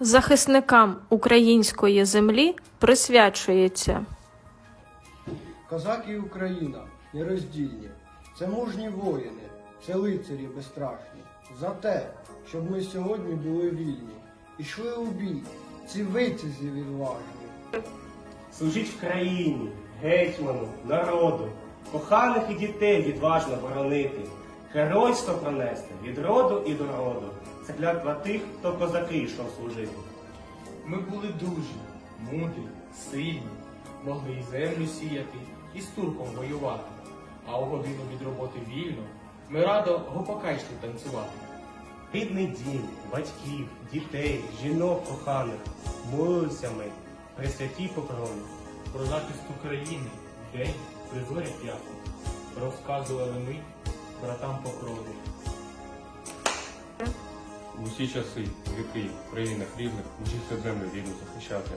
захисникам української землі присвячується. Козаки і Україна нероздільні. Це мужні воїни, це лицарі безстрашні. За те, щоб ми сьогодні були вільні. Ішли у бій, ці витязі відважні. Служіть в країні, гетьману, народу, коханих і дітей відважно боронити, геройство пронести від роду і до роду. Це клятва тих, хто козаки йшов служити. Ми були дужі, мудрі, сильні, могли і землю сіяти, і з турком воювати. А у годину від роботи вільно ми радо гопака йшли танцювати. Рідний дім, батьків, дітей, жінок коханих, молилися ми при святій покрові. Про захист України в день при зорі п'яту розказували ми братам по крові. В усі часи, віки, в країнах різних, учився землю рідну захищати.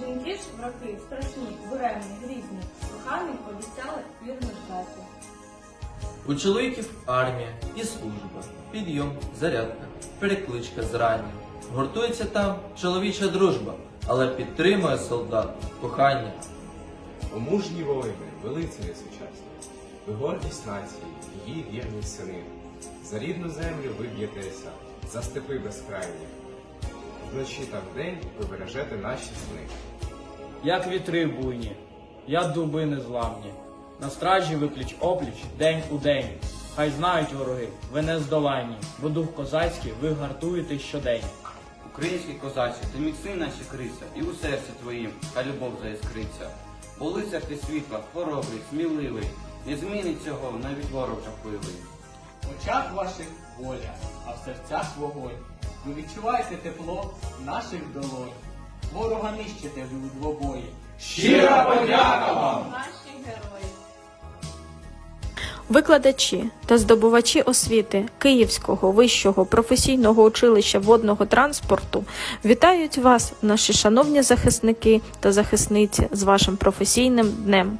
Жінки ж враки страшні, буремні, грізні, коханих обіцяли вірно ждати. У чоловіків армія і служба, підйом, зарядка, перекличка зрання. Гуртується там чоловіча дружба, але підтримує солдат кохання. О мужні воїни, велицарі сучасні, ви гордість нації, її вірні сини. За рідну землю ви б'єтеся, за степи безкрайні. Вночі та вдень ви бережете наші сни. як вітри буйні, я дуби незламні. На стражі викліч опліч день у день. Хай знають вороги, ви не здоланні, бо дух козацький ви гартуєте щодень. Українські козачі, ти міцний наче криця, і у серці твоїм та любов заіскриться. Бо лицар ти світла, хоробрий, сміливий, не змінить цього навіть ворог жахливий. В очах ваших воля, а в серцях вогонь. Ви відчуваєте тепло наших долонь. Ворога нищите ви у двобої. Щира подяка вам! Наші герої. Викладачі та здобувачі освіти Київського вищого професійного училища водного транспорту вітають вас, наші шановні захисники та захисниці, з вашим професійним днем.